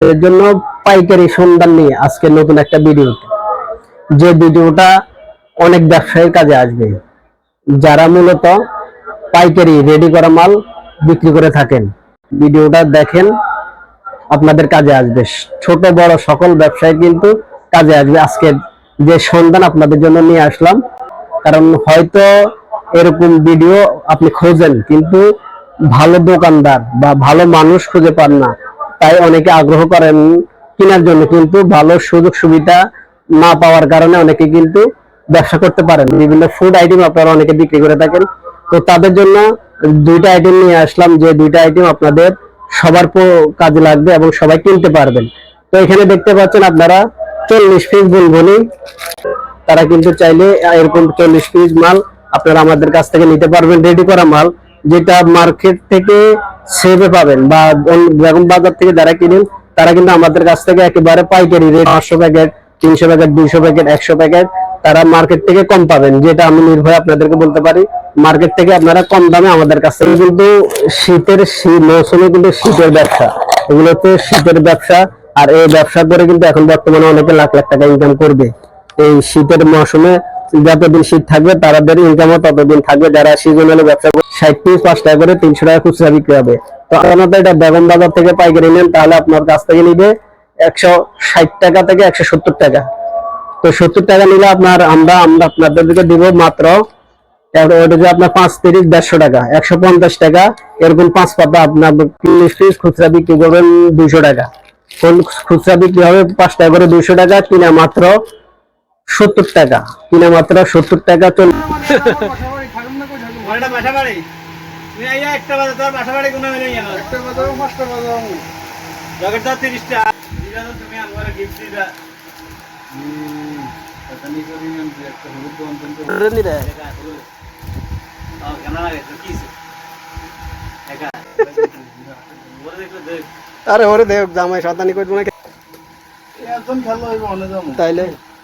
এর জন্য পাইকারি সন্ধান নিয়ে আজকে নতুন একটা ভিডিও যে ভিডিওটা অনেক ব্যবসায়ীর কাজে আসবে, যারা মূলত পাইকারি রেডি করা মাল বিক্রি করে থাকেন। ভিডিওটা দেখেন, আপনাদের কাজে আসবে। ছোট, বড় সকল ব্যবসায়ী কিন্তু কাজে আসবে। আজকে যে সন্ধান আপনাদের জন্য নিয়ে আসলাম, কারণ হয়তো এরকম ভিডিও আপনি খোঁজেন, কিন্তু ভালো দোকানদার বা ভালো মানুষ খুঁজে পান না। তাই অনেকে আগ্রহ করেন কেনার জন্য, কিন্তু ভালো সুযোগ সুবিধা না পাওয়ার কারণে অনেকে কিন্তু ব্যবসা করতে পারেন। বিভিন্ন ফুড আইটেম আপনারা অনেকে বিক্রি করে থাকেন। তো তাদের জন্য দুইটা আইটেম নিয়ে আসলাম, যে দুইটা আইটেম আপনাদের সবার কাজে লাগবে এবং সবাই কিনতে পারবেন। তো এখানে দেখতে পাচ্ছেন আপনারা চল্লিশ পিস বুলবুলি তারা কিন্তু চাইলে এরকম চল্লিশ পিস মাল আপনারা আমাদের কাছ থেকে নিতে পারবেন রেডি করা মাল, যেটা মার্কেট থেকে সেভে পাবেন বা বেগম বাজার থেকে যারা কিনেন, তারা কিন্তু আমাদের কাছ থেকে একেবারে পাইকারি রেট পাঁচশো প্যাকেট তিনশো প্যাকেট দুইশো প্যাকেট একশো প্যাকেট তারা মার্কেট থেকে কম পাবেন, যেটা আমি নির্ভয় আপনাদেরকে বলতে পারি। মার্কেট থেকে আপনারা কম দামে আমাদের কাছ থেকে কিন্তু শীতের মৌসুমে কিন্তু শীতের ব্যবসা। এগুলো হচ্ছে শীতের ব্যবসা, আর এই ব্যবসা করে কিন্তু এখন বর্তমানে অনেকে লাখ লাখ টাকা ইনকাম করবে। এই শীতের মৌসুমে যতদিন শীত থাকবে তাদের ইনকামও ততদিন থাকবে। যারা সিজনালি ব্যবসা করে, ষাট পিস, পাঁচ টাকা করে তিনশো টাকা খুচরা বিক্রি হবে। তো আপনাদের এটা বেগম বাজার থেকে পাইকারি নেন, তাহলে আপনার কাছ থেকে নিবে একশো ষাট টাকা থেকে একশো সত্তর টাকা। তো সত্তর টাকা নিলে আপনার আমরা আমরা আপনাদেরকে দিব মাত্র ওটা যে আপনার পাঁচ তিরিশ, দেড়শো টাকা, একশো পঞ্চাশ টাকা। এরকম পাঁচ পাতা আপনার তিরিশ পিস খুচরা বিক্রি করবেন দুইশো টাকা। খুচরা বিক্রি হবে পাঁচ টাকা করে দুইশো টাকা, কিনা মাত্র সত্তর টাকা। কিনা মাত্র সত্তর টাকা চল আর ওরে দেখ জামাই শতানি করব না একজন খেলো হইব অনেক তাইলে?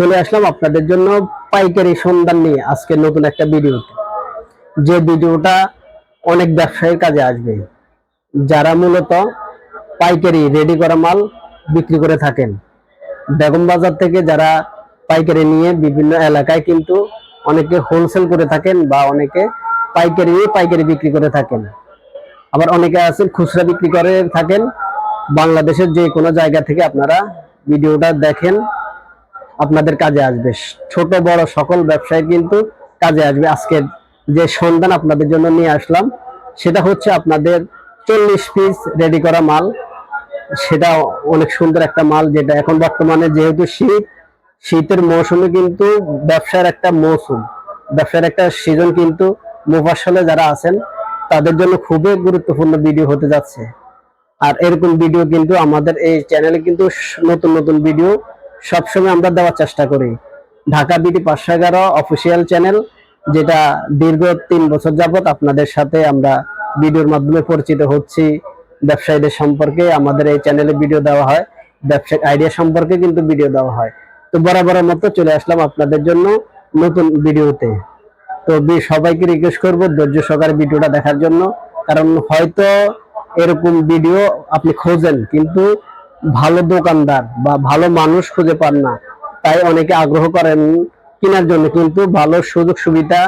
চলে আসলাম আপনাদের জন্য পাইকারি সন্ধান নিয়ে আজকে নতুন একটা ভিডিওতে। যে ভিডিওটা অনেক ব্যবসায়ীর কাজে আসবে, যারা মূলত পাইকারি রেডি করা মাল বিক্রি করে থাকেন। বেগম বাজার থেকে যারা পাইকারি নিয়ে বিভিন্ন এলাকায় কিন্তু অনেকে হোলসেল করে থাকেন বা অনেকে পাইকারি পাইকারি বিক্রি করে থাকেন। আবার অনেকে আছেন খুচরা বিক্রি করে থাকেন। বাংলাদেশের যে কোনো জায়গা থেকে আপনারা ভিডিওটা দেখেন। আপনাদের কাজে আসবে। ছোট, বড় সকল ব্যবসায় কিন্তু কাজে আসবে। আজকের যে সন্ধান আপনাদের জন্য নিয়ে আসলাম, সেটা হচ্ছে আপনাদের চল্লিশ পিস রেডি করা মাল। সেটা অনেক সুন্দর একটা মাল, যেটা এখন বর্তমানে যেহেতু শীত, শীতের মৌসুমে কিন্তু ব্যবসার একটা মৌসুম, ব্যবসার একটা সিজন কিন্তু মুফাসলে যারা আছেন, তাদের জন্য খুবই গুরুত্বপূর্ণ ভিডিও হতে যাচ্ছে। আর এরকম ভিডিও কিন্তু আমাদের এই চ্যানেলে কিন্তু নতুন নতুন ভিডিও সবসময় আমরা দেওয়ার চেষ্টা করি। ঢাকা বিডি পাঁচশো এগারো অফিসিয়াল চ্যানেল, যেটা দীর্ঘ তিন বছর যাবত আপনাদের সাথে আমরা ভিডিওর মাধ্যমে পরিচিত হচ্ছি। ব্যবসায়ীদের সম্পর্কে আমাদের এই চ্যানেলে ভিডিও দেওয়া হয়। ব্যবসায়িক আইডিয়া সম্পর্কে কিন্তু ভিডিও দেওয়া হয়। তো বরাবরের মতো চলে আসলাম আপনাদের জন্য নতুন ভিডিওতে। তো সবাইকে রিকোয়েস্ট করব ধৈর্য সহকারে ভিডিওটা দেখার জন্য। কারণ হয়তো এরকম ভিডিও আপনি খোঁজেন, কিন্তু ভালো দোকানদার বা ভালো মানুষ খুঁজে পান না, তাই অনেকে আগ্রহ করেন কেনার জন্য, কিন্তু ভালো সুযোগ সুবিধা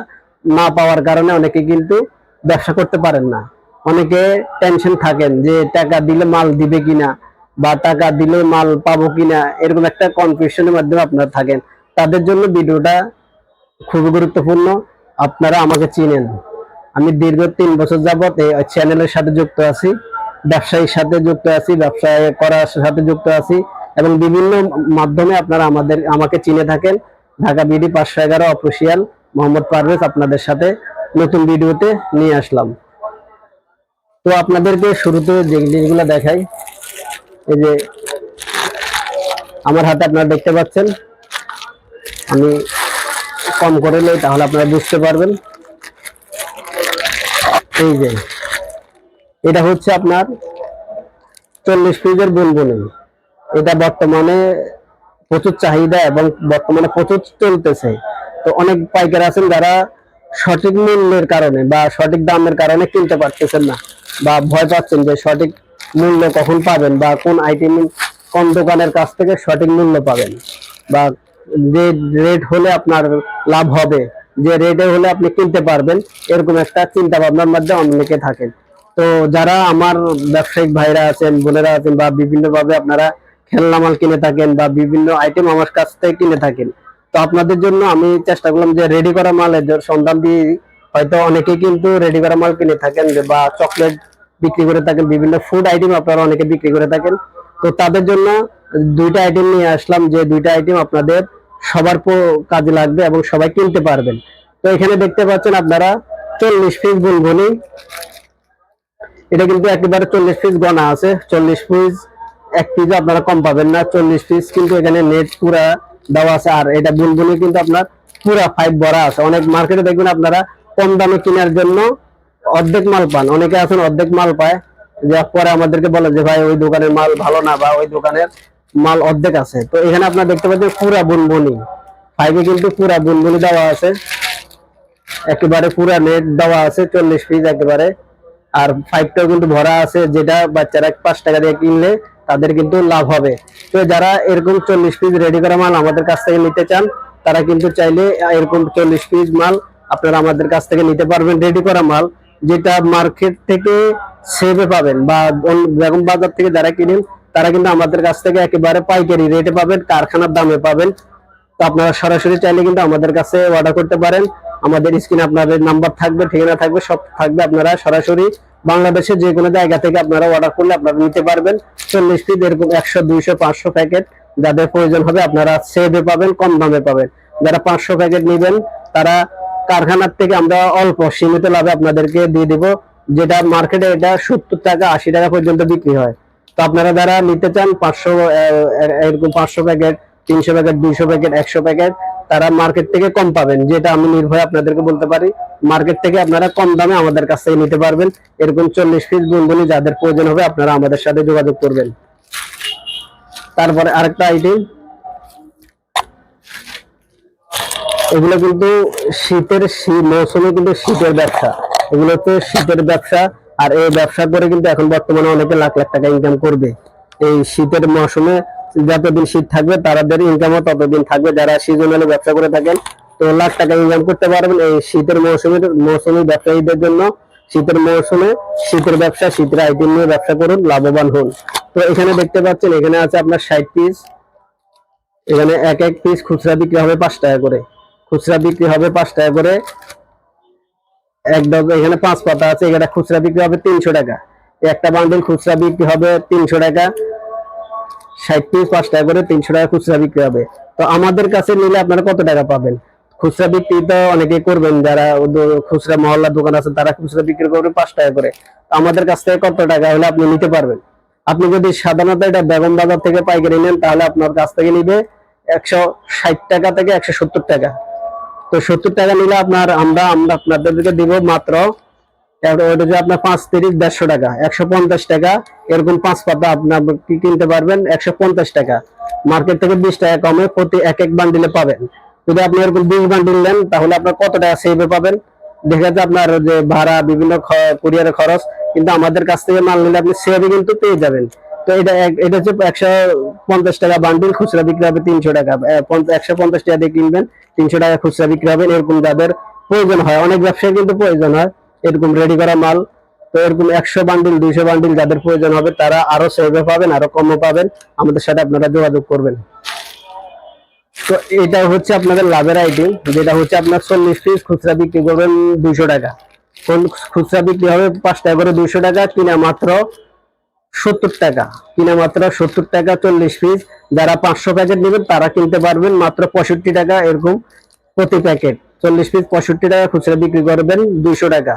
না পাওয়ার কারণে অনেকে কিন্তু ব্যবসা করতে পারেন না। অনেকে টেনশন থাকেন যে টাকা দিলে মাল দিবে কিনা বা টাকা দিলে মাল পাবো কিনা, এরকম একটা কনফিউশনের মাধ্যমে আপনারা থাকেন। তাদের জন্য ভিডিওটা খুবই গুরুত্বপূর্ণ, আপনারা আমাকে চিনেন। আমি দীর্ঘ তিন বছর যাবত এই চ্যানেলের সাথে যুক্ত আছি। ব্যবসায়ীর সাথে যুক্ত আছি ব্যবসা করার সাথে যুক্ত আছি এবং বিভিন্ন মাধ্যমে আপনারা আমাদের, আমাকে চিনে থাকেন। ঢাকা বিডি পাঁচশো এগারো অফিসিয়াল মোহাম্মদ পারভেজ আপনাদের সাথে নতুন ভিডিওতে নিয়ে আসলাম। তো আপনাদেরকে শুরুতে যে জিনিসগুলো দেখাই, এই যে আমার হাতে আপনারা দেখতে পাচ্ছেন। আমি কম করে নেই, তাহলে আপনারা বুঝতে পারবেন। এই যে এটা হচ্ছে আপনার চল্লিশ পিসের বুনবুনি এটা বর্তমানে প্রচুর চাহিদা এবং বর্তমানে প্রচুর চলতেছে। তো অনেক পাইকার আছেন যারা সঠিক মূল্যের কারণে বা সঠিক দামের কারণে কিনতে পারতেছেন না বা ভয় পাচ্ছেন যে সঠিক মূল্য কখন পাবেন বা কোন আইটেম কোন দোকানের কাছ থেকে সঠিক মূল্য পাবেন বা যে রেট হলে আপনার লাভ হবে, যে রেটে হলে আপনি কিনতে পারবেন, এরকম একটা চিন্তা ভাবনার মধ্যে অনেকে থাকেন। তো যারা আমার ব্যবসায়িক ভাইরা আছেন, বোনেরা আছেন বা বিভিন্ন ভাবে আপনারা খেলনা মাল কিনে থাকেন বা বিভিন্ন আইটেম আমার কাছ থেকে কিনে থাকেন, তো আপনাদের জন্য আমি চেষ্টা করলাম যে রেডি করা মালের যে সন্ধান দিয়ে হয়তো অনেকে কিন্তু রেডি করা মাল কিনে থাকেন বা চকলেট বিক্রি করে থাকেন, বিভিন্ন ফুড আইটেম আপনারা অনেকে বিক্রি করে থাকেন। তো তাদের জন্য দুইটা আইটেম নিয়ে আসলাম যে দুইটা আইটেম আপনাদের সবার কাজে লাগবে এবং সবাই কিনতে পারবেন। তো এখানে দেখতে পাচ্ছেন আপনারা চল্লিশ পিস বুনবুনি এটা কিন্তু একেবারে চল্লিশ পিস গনা আছে। চল্লিশ পিস এক পিস আপনারা কম পাবেন না। চল্লিশ পিস কিন্তু এখানে নেট পুরা দেওয়া আছে। আর এটা বুলবুলি কিন্তু আপনার পুরা ফাইভ ভরা আছে। অনেক মার্কেটে দেখবেন আপনারা কম দামে কেনার জন্য অর্ধেক মাল পান। অনেকে আছেন, অর্ধেক মাল পায়। যে পরে আমাদেরকে বলে যে, ভাই, ওই দোকানের মাল ভালো না বা ওই দোকানের মাল অর্ধেক আছে। তো এখানে আপনারা দেখতে পাচ্ছেন পুরা বুনবুনি ফাইভে কিন্তু পুরা বুনবুনি দেওয়া আছে। একেবারে পুরা নেট দেওয়া আছে। চল্লিশ পিস একেবারে। আর ফাইভটাও কিন্তু ভরা আছে, যেটা বাচ্চারা পাঁচ টাকা দিয়ে কিনলে তাদের কিন্তু লাভ হবে। তো যারা এরকম চল্লিশ পিস রেডি করা মাল আমাদের কাছ থেকে নিতে চান, তারা কিন্তু চাইলে এরকম চল্লিশ পিস মাল আপনারা আমাদের কাছ থেকে নিতে পারবেন রেডি করা মাল, যেটা মার্কেট থেকে সেভে পাবেন বা বেগম বাজার থেকে যারা কিনেন, তারা কিন্তু আমাদের কাছ থেকে একেবারে পাইকারি রেটে পাবেন, কারখানার দামে পাবেন। তো আপনারা সরাসরি চাইলে কিন্তু আমাদের কাছে অর্ডার করতে পারেন। আমাদের স্ক্রিনে আপনাদের নাম্বার থাকবে, ঠিকানা থাকবে, সব থাকবে আপনারা সরাসরি বাংলাদেশের যে কোনো জায়গা থেকে আপনারা অর্ডার করলে আপনারা নিতে পারবেন। চল্লিশ পিস এরকম একশো, দুইশো, পাঁচশো প্যাকেট যাদের প্রয়োজন হবে আপনারা সেভে পাবেন, কম দামে পাবেন। যারা পাঁচশো প্যাকেট নেবেন, তারা কারখানার থেকে আমরা অল্প সীমিত লাভে আপনাদেরকে দিয়ে দিব, যেটা মার্কেটে এটা সত্তর টাকা, আশি টাকা পর্যন্ত বিক্রি হয়। তো আপনারা যারা নিতে চান, পাঁচশো এরকম পাঁচশো প্যাকেট তিনশো প্যাকেট দুইশো প্যাকেট একশো প্যাকেট তারা মার্কেট থেকে কম পাবেন, যেটা আমি নির্ভয় আপনাদেরকে বলতে পারি। মার্কেট থেকে আপনারা কম দামে আমাদের কাছ থেকে নিতে পারবেন। এরকম চল্লিশ পিস বুনবুনি যাদের প্রয়োজন হবে, আপনারা আমাদের সাথে যোগাযোগ করবেন। তারপরে আরেকটা আইটেম এগুলো কিন্তু শীতের মৌসুমে কিন্তু শীতের ব্যবসা। এগুলো তো শীতের ব্যবসা, আর এই ব্যবসা করে কিন্তু এখন বর্তমানে অনেকে লাখ লাখ টাকা ইনকাম করবে। এই শীতের মৌসুমে যতদিন শীত থাকবে তাদের ইনকামও ততদিন থাকবে। যারা সিজনালি ব্যবসা করে থাকেন, তো লাখ টাকা ইনকাম করতে পারবেন এই শীতের মৌসুমে, মৌসুমি ব্যবসায়ীদের জন্য। শীতের মৌসুমে শীতের ব্যবসা, শীতের আইটেম নিয়ে ব্যবসা করুন, লাভবান হন। তো এখানে দেখতে পাচ্ছেন, এখানে আছে আপনার ষাট পিস এখানে এক এক পিস খুচরা বিক্রি হবে পাঁচ টাকা করে। খুচরা বিক্রি হবে পাঁচ টাকা করে। এক ডগ এখানে পাঁচ পাতা আছে, এখানে খুচরা বিক্রি হবে তিনশো টাকা। একটা বান্ডিল খুচরা বিক্রি হবে তিনশো টাকা। ষাট পিস পাঁচ টাকা করে তিনশো টাকা খুচরা বিক্রি হবে। তো আমাদের কাছে নিলে আপনারা কত টাকা পাবেন? খুচরা বিক্রি তো অনেকেই করবেন, যারা খুচরা মহল্লা দোকান আছে, তারা খুচরা বিক্রি করবে পাঁচ টাকা করে। আমাদের কাছ থেকে কত টাকা হলে আপনি নিতে পারবেন? আপনি যদি সাধারণত এটা বেগম বাজার থেকে পাইকারি নেন, তাহলে আপনার কাছ থেকে নিবে একশো ষাট টাকা থেকে একশো সত্তর টাকা। তো সত্তর টাকা নিলে আপনার আমরা আমরা আপনাদেরকে দিব মাত্র ওটা যে আপনার পাঁচ তিরিশ, দেড়শো টাকা, একশো পঞ্চাশ টাকা, এরকম পাঁচ পাতা কি কিনতে পারবেন? একশো পঞ্চাশ টাকা। মার্কেট থেকে বিশ টাকা কমে প্রতি এক এক বান্ডিলে পাবেন। যদি আপনি এরকম বিশ বান্ডিল নেন, তাহলে আপনার কত টাকা সেভে পাবেন? দেখা যাচ্ছে আপনার যে ভাড়া, বিভিন্ন খরচ, কিন্তু আমাদের কাছ থেকে মাল নিলে আপনি সেভে কিন্তু পেয়ে যাবেন। তো এটা এটা হচ্ছে একশো পঞ্চাশ টাকা বান্ডিল খুচরা বিক্রি হবে তিনশো টাকা। একশো পঞ্চাশ টাকা দিয়ে কিনবেন, তিনশো টাকা খুচরা বিক্রি হবে, এরকম যাদের প্রয়োজন হয়। অনেক ব্যবসায় কিন্তু প্রয়োজন হয়। এরকম রেডি করা মাল। তো এরকম একশো বান্ডিল দুইশো বান্ডিল যাদের প্রয়োজন হবে, তারা আরও সেভে পাবেন, আরও কমও পাবেন। আমাদের সাথে আপনারা যোগাযোগ করবেন। তো এটা হচ্ছে আপনাদের লাভের আইটেম যেটা হচ্ছে আপনার চল্লিশ পিস খুচরা বিক্রি করবেন দুইশো টাকা। খুচরা বিক্রি হবে পাঁচ টাকা করে দুইশো টাকা, কিনা মাত্র সত্তর টাকা। কিনা মাত্র সত্তর টাকা চল্লিশ পিস যারা পাঁচশো প্যাকেট নেবেন, তারা কিনতে পারবেন মাত্র পঁয়ষট্টি টাকা এরকম প্রতি প্যাকেট চল্লিশ পিস পঁয়ষট্টি টাকা খুচরা বিক্রি করবেন দুইশো টাকা।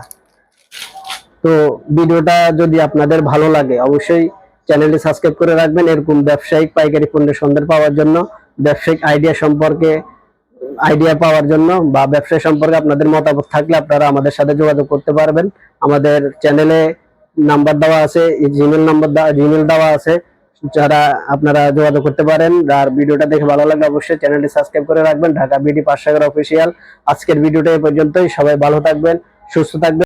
তো ভিডিওটা যদি আপনাদের ভালো লাগে, অবশ্যই চ্যানেলটি সাবস্ক্রাইব করে রাখবেন। এরকম ব্যবসায়িক পাইকারি পণ্যের সন্ধান পাওয়ার জন্য, ব্যবসায়িক আইডিয়া সম্পর্কে, আইডিয়া পাওয়ার জন্য বা ব্যবসা সম্পর্কে আপনাদের মতামত থাকলে আপনারা আমাদের সাথে যোগাযোগ করতে পারবেন। আমাদের চ্যানেলে নাম্বার দেওয়া আছে জিমেল নাম্বার দেওয়া জিমেল দেওয়া আছে। যারা আপনারা যোগাযোগ করতে পারেন আর ভিডিওটা দেখে ভালো লাগলে অবশ্যই চ্যানেলটি সাবস্ক্রাইব করে রাখবেন। Dhaka BD Panchsagar official. আজকের ভিডিওটা এ পর্যন্তই। সবাই ভালো থাকবেন, সুস্থ থাকবেন।